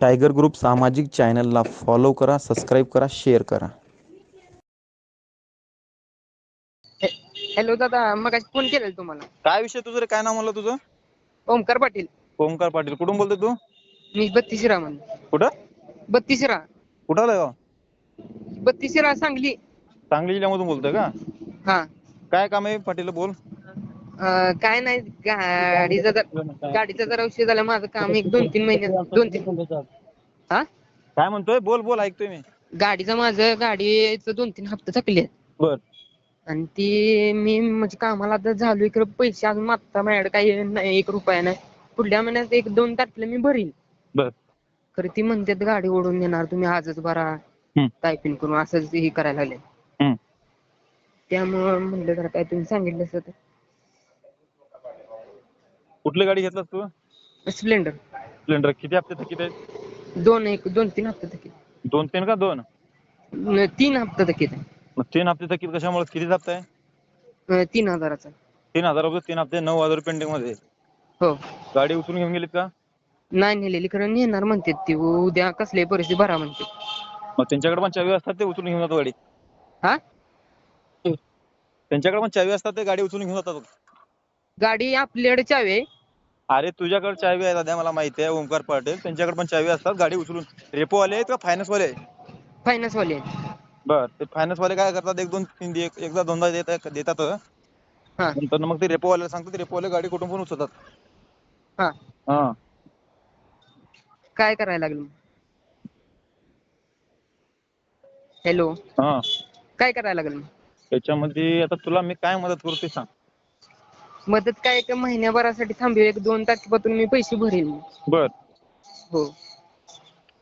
Tiger group सामाजिक चॅनलला follow करा सबस्क्राईब करा शेअर करा. हॅलो दादा मग फोन केलेला तुम्हाला. काय विषय तुझं रे? काय नाव म्हणलं तुझं? ओमकार पाटील. ओमकार पाटील. कुठून बोलतोय तू? मी बत्तीशिरा म्हण कुठं? बत्तीशिरा कुठं आलाय गाव बत्तीशिरा सांगली. सांगली जिल्ह्यामधून बोलतोय का? हा. काय काम आहे पाटील बोल. अं, काय नाही गाडीचा जर गाडीचा जरा उशीर झाला माझं काम एक दोन तीन महिने दोन तीन हा? काय म्हणतोय? बोल बोल ऐकतोय मी. गाडीचं माझं गाडीचं दोन तीन हप्ते थकले आहेत बर. आणि ती मी म्हणजे कामाला आता झालो इकडे पैसे अजून मागता माझ्याकडे काही नाही एक रुपया नाही. पुढल्या महिन्यात एक दोन तारखेला मी भरील बर. खरं ती म्हणतात गाडी ओढून देणार तुम्ही आजच भरा हम्म. टायपिंग करून असंच हे करायला लागले. हम्म. त्यामुळं म्हणलं जरा काय तुम्ही सांगितलं असतं कुठली गाडी घेतलास तू? स्प्लेंडर. स्प्लेंडर. किती हप्ते थकीत आहेत दोन एक दोन तीन हप्ते थकीत. दोन तीन का दोन? न- तीन हप्ते थकीत आहे. मग तीन हप्ते थकीत कशामुळे? किती हप्ता आहे? अं, तीन हजाराचा. तीन हजार रुपये तीन हप्ते नऊ हजार पेंडिंगमध्ये. हो. गाडी उचलून घेऊन गेलीत का? नाही नेलेली खरं नेणार म्हणतात ती. उद्या कसली परिस्थिती भरा म्हणते मग त्यांच्याकडे पण चावी असतात ते उचलून घेऊन जातात गाडी हा? त्यांच्याकडे पण चावी असतात ते गाडी उचलून घेऊन जातात. गाडी आपल्याकडे चावी आहे. अरे तुझ्याकडे चावी आहे दादा मला माहिती आहे. ओमकार पाटील त्यांच्याकडे पण चावी असतात. गाडी उचलून रेपो वाले आहेत का फायनान्स वाले? फायनान्स वाले आहेत. बर ते फायनान्स वाले काय करतात? एक दोन तीन एक- एकदा दोनदा देतात देतात. हा. नंतर मग ते रेपो वाल्याला सांगतात रेपो वाले गाडी कुठून पण उचलतात. हा. हा. काय करायला लागलं? हॅलो हा. काय करायला लागलं? त्याच्यामध्ये आता तुला मी काय मदत करू ते सांग. मदत काय एक महिन्याभरासाठी थांबू एक दोन तारखेपासून मी पैसे भरेल बर. हो.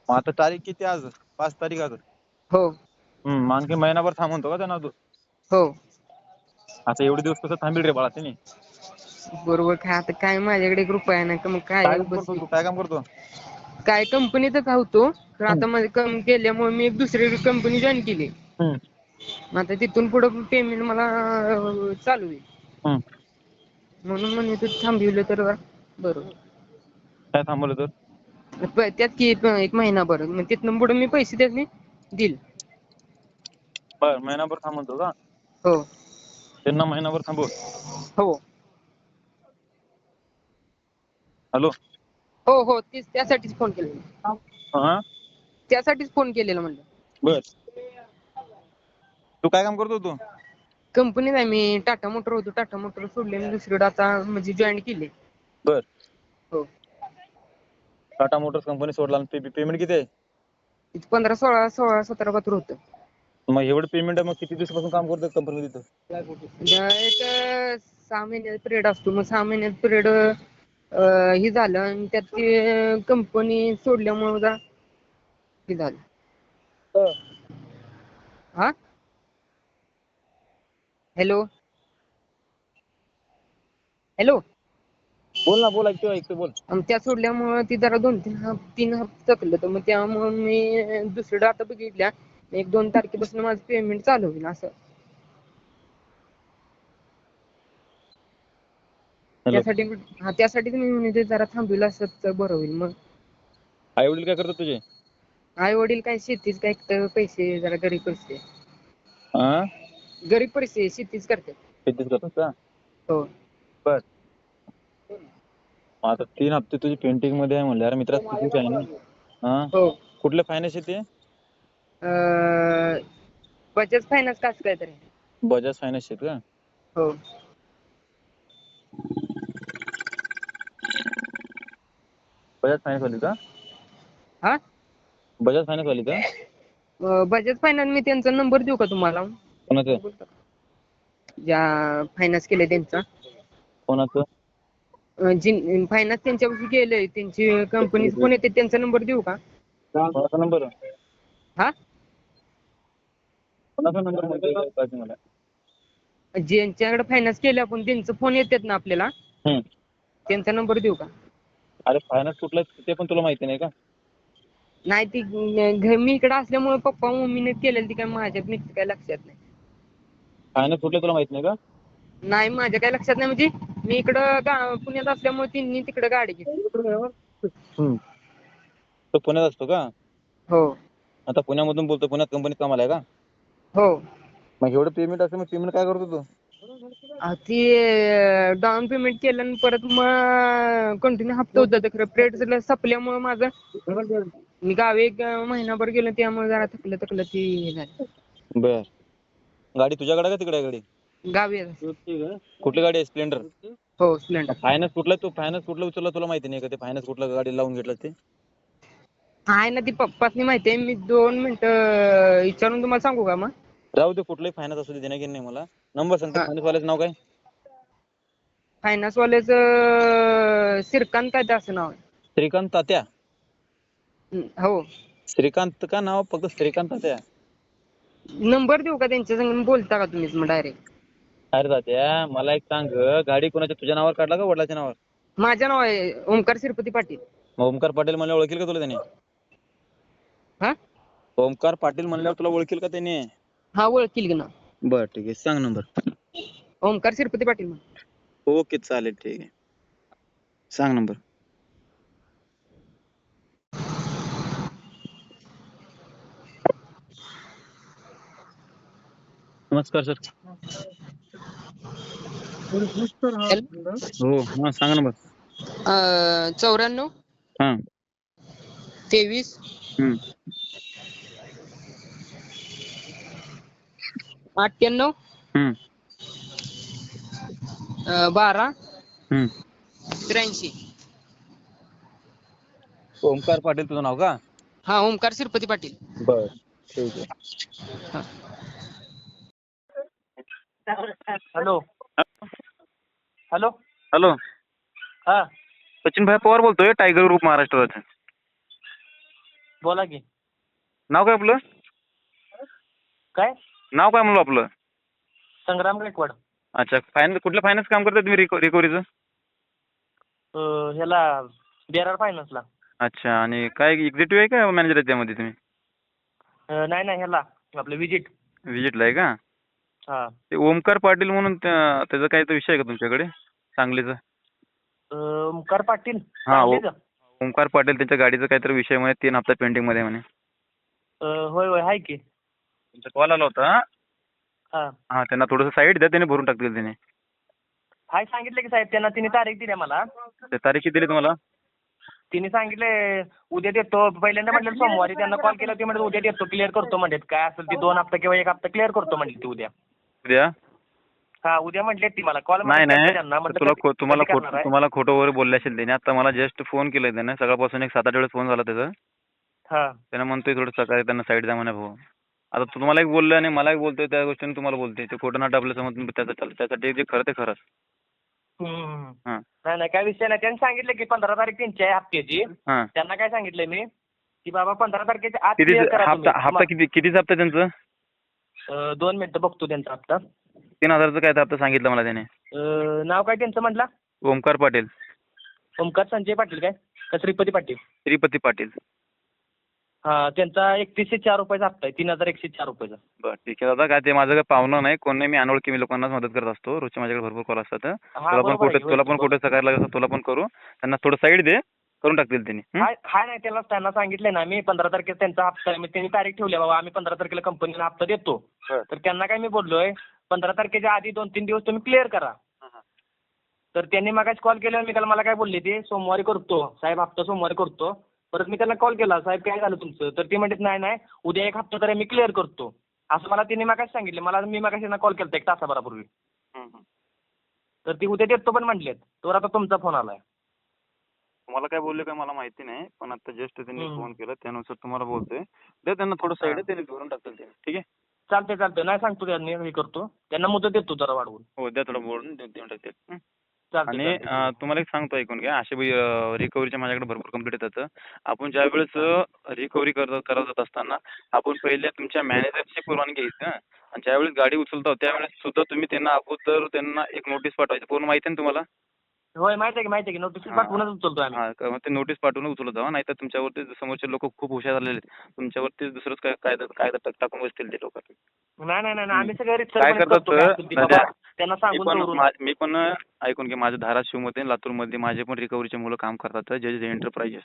मग आता तारीख किती आज पाच तारीख आज हो. हम्म मग आणखी महिनाभर थांब म्हणतो का त्यांना तू हो. आता एवढे दिवस कसं थांबील रे बाळा तिने? बरोबर काय आता काय माझ्याकडे एक रुपया नाही का मग काय काय काम बस करतो तू? काय काम करतो? काय कंपनीतच होतो तर आता माझे कम केल्यामुळे मी एक दुसरी कंपनी जॉईन केली. हम्म. मग आता तिथून पुढे पेमेंट मला अं, चालू आहे. हम्म. म्हणून म्हणे तू थांबविलं तर बरोबर. काय थांबवलं तर? प- त्यात की एक महिनाभर मग तिथनं पुढे मी पैसे त्यात देईल बर महिनाभर थांब म्हणतो का? हो. त्यांना महिनाभर थांबव. हो. हॅलो. हो हो तीच त्यासाठीच फोन केलेला हा? त्यासाठीच फोन केलेला म्हणलं. बर. तू काय काम करतो तू? कंपनीत आहे मी टाटा मोटर होतो. टाटा मोटर सोडले आणि दुसरीकडे आता म्हणजे जॉईन केले. बर. हो. टाटा मोटर्स कंपनी सोडला पेमेंट किती आहे? इथं पंधरा सोळा सोळा सतरा पात्र होतं. मग एवढं पेमेंट आहे मग किती दिवसापासून काम करतो कंपनी तिथं? एक अं, सहा महिन्यात पिरियड असतो. मग सहा महिन्यात पिरियड हे झालं आणि त्यात ते कंपनी सोडल्यामुळे जरा हे झालं. हा? हॅलो. हॅलो. बोल ना बोल ऐकतो ऐकतो बोल. त्या सोडल्यामुळं ती जरा दोन तीन हप तीन हप्ते थकलं तर मग त्यामुळं मी दुसरीकडे आता बघितल्या. एक दोन तारखेपासून माझं पेमेंट चालू होईल असं. त्यासाठी हा त्यासाठीच मी म्हणजे जरा थांबविलं असत तर बरं होईल मग. आई वडील काय करतात तुझे? आई वडील काय शेतीच काय तर पैसे जरा गरीब पैसे हा गरीब पैसे शेतीच करतात शेतीच करतात का? हो. बर. मग आता तीन हप्ते तुझी पेंटिंगमध्ये आहे म्हणल्यावर मित्रा चुकीच आहे. ना हा? हो. कुठलं फायनान्स येते अं, बजाज फायनान्स काच काय तरी बजाज फायनान्स आहेत का? हो. बजाज फायनान्स वाली का? हा? बजाज फायनान्स वाली का? अं, बजाज फायनान्स मी त्यांचा नंबर देऊ का तुम्हाला? कोणाचं? ज्या फायनान्स केले त्यांचा. कोणाचं? फायनान्स त्यांच्यापाशी गेलंय. त्यांची कंपनी कोण येते त्यांचा नंबर देऊ का? कोणाचा नंबर हा? कोणाचा नंबर माहिती मला. ज्यांच्याकडे फायनान्स केले आपण त्यांचं फोन येतात ना आपल्याला. हम्म. त्यांचा नंबर देऊ का? अरे फायनान्स कुठला ते पण तुला माहिती नाही का? नाही ती घ- मी इकडे असल्यामुळे पप्पा मम्मीने केलेली ती काय माझ्यात मी काय लक्षात नाही. फायनान्स कुठलं तुला माहीत नाही का? नाही माझ्या काय लक्षात नाही. म्हणजे मी इकडं गा- पुण्यात असल्यामुळे त्यांनी तिकडे गाडी घेतली. हम्म. तो पुण्यात असतो का? हो. आता पुण्यामधून बोलतो पुण्यात कंपनीत कामाला आहे का? हो. मग एवढं पेमेंट असं मग पेमेंट काय करतो तू? ते डाऊन पेमेंट केलं आणि परत मग कंटिन्यू हप्ता होता खरं पिरियड संपल्यामुळे माझं मी गावी एक महिनाभर गेलो त्यामुळे जरा थकलं थकलं ते हे झालं. बर. गाडी तुझ्याकडे का तिकडे आहे गाडी? गावी आहे. कुठली गाडी आहे? स्प्लेंडर हो स्प्लेंडर फायनान्स कुठला तू फायनान्स कुठला उचलला तुला माहिती नाही का ते फायनान्स कुठला गाडी लावून घेतलं ते? आहे ना ती पप्पासनी माहिती आहे. मी दोन मिनिटं विचारून तुम्हाला सांगू का मग? राहू दे कुठलंही फायनान्स असू दे देण्या घेणं नाही मला. नंबर सांगतो हा. फायनान्स वाल्याचं नाव काय? फायनान्स वाल्याचं श्रीकांत काय ते असं नाव आहे. श्रीकांत तात्या. हं, हो. श्रीकांत का नाव? फक्त श्रीकांत तात्या. नंबर देऊ का त्यांच्या संग? बोलता का तुम्हीच मग डायरेक्ट अरे तात्या मला एक सांग गाडी कोणाच्या तुझ्या नावावर काढला का वडिलाच्या नावावर? माझं नाव आहे ओमकार श्रीपती पाटील. मग ओमकार पाटील म्हणल्यावर ओळखील का तुला त्याने? हा? ओमकार पाटील म्हणल्यावर तुला ओळखील का त्याने? हा ओळखील की ना. बर ठीक आहे. सांग नंबर. ओमकार श्रीपती पाटील. ओके चालेल ठीक आहे. सांग नंबर. नमस्कार सर. हो हा सांगा अं, चौऱ्याण्णव? हा. तेवीस? हम्म. अठ्ठ्याण्णव? हम्म. अं, बारा? हम्म. त्र्याऐंशी? ओमकार पाटील तुझं नाव का? हा ओमकार श्रीपती पाटील. बर ठीक आहे. हा. हॅलो. हॅलो. हॅलो. हा. सचिन भाई पवार बोलतोय टायगर ग्रुप महाराष्ट्राचं बोला की. नाव काय आपलं? काय? नाव काय म्हणलं आपलं? संग्राम गायकवाड. अच्छा फायनान्स कुठलं फायनान्स काम करता तुम्ही रिको रिकव्हरीचं अं, ह्याला बेरार फायनान्सला अच्छा आणि काय एक्झिक्युटिव्ह आहे का मॅनेजर आहे त्यामध्ये तुम्ही? नाही नाही ह्याला आपलं विजिट. विजिटला आहे का? हा. ते ओमकार पाटील म्हणून त्या- त्याचा काय तो विषय आहे का तुमच्याकडे? सांगलीचा. अं, ओमकार पाटील? हा, ओ- सांगलीचं? ओमकार पाटील त्यांच्या गाडीचा काहीतरी विषय म्हणे तीन हप्ता पेंडिंगमध्ये म्हणे. अं, होय होय आहे की. तुमचा कॉल आला होता हा? हा. त्यांना थोडंसं साईड द्या त्याने भरून टाकतील त्याने. हाय सांगितलं की साहेब त्यांना तिने तारीख दिली मला ते तारीख किती दिली तुम्हाला? तिने सांगितले उद्या देतो. पहिल्यांदा म्हटलं सोमवारी त्यांना कॉल केला ते म्हणत उद्या देतो क्लिअर करतो म्हणतात काय असेल ते दोन हप्ता किंवा एक हप्ता क्लिअर करतो म्हणले ती उद्या. उद्या? हा उद्या म्हटले ती मला. कॉल नाही नाही. तुला खो- तुम्हाला खोट? तुम्हाला खोटं वगैरे बोलले असेल त्याने. आता मला जस्ट फोन केलाय त्याने. सकाळपासून एक सात आठ वेळेस फोन झाला त्याचा. हा. त्यानं म्हणतोय थोडं सकाळी त्यांना साईड द्या म्हणा भाऊ. आता तुम्हाला एक बोललं आणि मला एक बोलतोय त्या गोष्टीने तुम्हाला बोलतोय. ते खोटं नाटक आपल्यासमोर त्याचं चालतं त्यासाठी जे खरं ते खरं हम्म. हां. नाही नाही काय विषय नाही. त्यांनी सांगितलं की पंधरा तारीख त्यांची आहे हप्त्याची. हां. त्यांना काय सांगितलंय मी? की बाबा पंधरा तारखेच्या आत किती clear करा हप्ता किती कितीच हप्ता त्यांचं? अं, दोन मिनिटं बघतो त्यांचा हप्ता. तीन हजारचं काय ते हप्ता सांगितलं मला त्याने. अं, नाव काय त्यांचं म्हटलं? ओमकार पाटील. ओमकार संजय पाटील काय? का श्रीपती पाटील? श्रीपती पाटील. हा त्यांचा एकतीसशे चार रुपयाचा हप्ता आहे. तीन हजार एकशे चार रुपयाचा. बरं ठीक आहे. दादा काय ते माझं काय पाहुणं नाही. कोण नाही मी अनोळखी मी लोकांनाच मदत करत असतो. रोजच्या माझ्याकडे भरपूर कॉल असतात. तुला पण बरोबर कुठे. तुला पण कुठे सकाळला लागत तुला पण करू. त्यांना थोडं साईड दे. करून टाकतील त्यांनी? हाय हाय नाही त्यांना त्यांना सांगितलंय ना मी पंधरा तारखेला त्यांचा हप्ता मग त्यांनी तारीख ठेवली बाबा आम्ही पंधरा तारखेला कंपनीला हप्ता देतो. बरं. तर त्यांना काय मी बोललोय पंधरा तारखेच्या आधी दोन तीन दिवस तुम्ही क्लिअर करा. तर त्यांनी मगाच कॉल केल्यावर मी त्याला मला काय बोलले ते सोमवारी करतो. साहेब हप्ता सोमवारी करतो. परत मी त्यांना कॉल केला साहेब काय झालं तुमचं? तर ते म्हणतात नाही नाही उद्या एक हप्ता तरी मी क्लिअर करतो. असं मला त्यांनी मगाच सांगितलं. मला मी मगाशी त्यांना कॉल केला एक तासाभरापूर्वी. तर ती उद्या देतो पण म्हटलेत तर आता तुमचा फोन आलाय. तुम्हाला काय बोलले काय मला माहिती नाही पण आता जस्ट त्यांनी. फोन केला त्यानुसार तुम्हाला बोलतोय. द्या त्यांना थोडं साईड हा. त्यांनी करून टाकतील ते. ठीक आहे? चालतंय चालतंय. नाही सांगतो त्यांनी हे करतो. त्यांना मुदत देतो जरा वाढवून. हो द्या थोडं बोलून दे- देऊन टाकतील. हं? आणि. अं, तुम्हाला एक सांगतो ऐकून घ्या. असे रिकव्हरीच्या माझ्याकडे भरपूर कंप्लीट येतात आपण ज्या वेळेस रिकव्हरी करत करत जात असताना आपण पहिले तुमच्या मॅनेजरची परवानगी घ्यायची हं. आणि ज्यावेळेस गाडी उचलतो त्यावेळेस सुद्धा तुम्ही त्यांना अगोदर त्यांना एक नोटीस पाठवायची. पूर्ण माहिती आहे ना तुम्हाला? होय माहिती आहे की माहिती आहे की. नोटीस. पाठवूनच उचलतो आम्ही. हा का- मग ते नोटीस पाठवून उचलत जावा नाहीतर तुमच्यावरती समोरचे लोक खूप हुशार झालेले आहेत तुमच्यावरती दुसरंच काय कायदा कायदा टाक- टाकून बसतील ते लोक. नाही नाही नाही नाही, आम्ही सगळं काय रितसरपणे करतात करतो काय असेल ते म्हणजे. त्यांना मी सांगून पण चोरून मा- मी पण ऐकून घे माझ्या धाराशिवमध्ये लातूरमध्ये माझे पण रिकव्हरीचे मुलं काम करतात जे जे एंटरप्राइजेस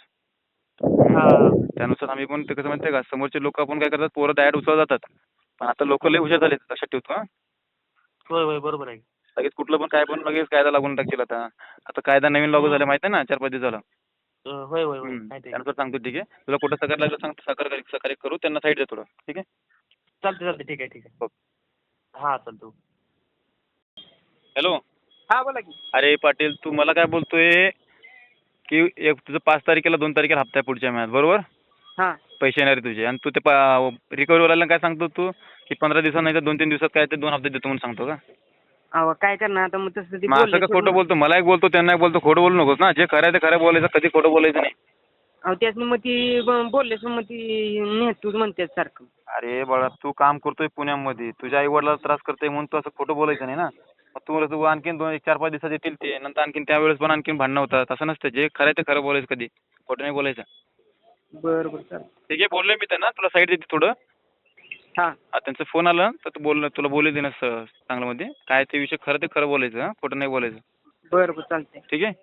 हा. त्यानुसार आम्ही पण ते कसं माहितीये का समोरचे लोक आपण काय करतात पोरं डायरेक्ट उचलत जातात. पण आता लोक लय हुशार झाले लक्षात ठेवतो हा. होय होय बरोबर आहे. लगेच कुठलं पण काय पण लगेच कायदा लागून टाकतील आता. आता कायदा नवीन लागू झाला माहिती आहे ना चार पाच दिवस झाला अ, होय होय होय. हम्म. माहिती आहे त्यानुसार सांगतो ठीक आहे. तुला कुठं सकार लागलं सांग सकार सकाळी करू त्यांना साईड दे थोडं ठीक आहे? चालते चालते ठीक आहे ठीक आहे. हो. हा चालतो हॅलो? हा बोला की. अरे पाटील तू मला काय बोलतोय? की एक तुझं पाच तारखेला दोन तारखेला हप्ता आहे पुढच्या महिन्यात बरोबर? हा. पैसे येणार आहे तुझे. आणि तू ते रिकव्हरीवाल्याला काय सांगतो तू? की पंधरा दिवसात नाही तर दोन तीन दिवसात काय ते दोन हप्ते देतो म्हणून सांगतो का? अहो काय करणार? आता मग तसं ते मग असं बोलले का खोटं. बोलतो? मला एक बोलतो त्यांना एक बोलतो. खोटं बोलू नकोस ना. जे खरं आहे ते खरं बोलायचं कधी खोटं बोलायचं नाही. अहो त्यासनी मग ती ब- बोलले मग ती नेतूच म्हणते सारखं. अरे बाळा तू काम करतोय पुण्यामध्ये. तुझ्या आई वडिलाला त्रास करतोय म्हणून तू असं खोटं बोलायचं नाही ना? मग तू तू आणखीन दोन एक चार पाच दिवसात येतील ते नंतर आणखीन त्यावेळेस पण आणखीन भांडणं होतात. असं नसतं. जे खरं आहे ते खरं बोलायचं कधी. खोटं नाही बोलायचं. बरं बरं चालेल. ठीक आहे बोललोय मी त्यांना. तुला साईड देते थोडं. हा. त्यांचा फोन आला तर तू बोल तुला बोलू दे ना स- चांगलं मध्ये काय ते विषय खरं ते खरं बोलायचं हा. खोटं नाही बोलायचं. बरं बरं चालतंय. ठीक आहे?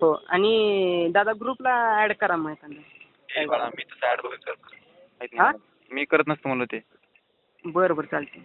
हो. आणि दादा ग्रुपला ऍड करा मग एखादा. मी तसं ऍड वगैरे करत नाही. हा? मी करत नसतो म्हणलं ते. बरं बरं चालतंय.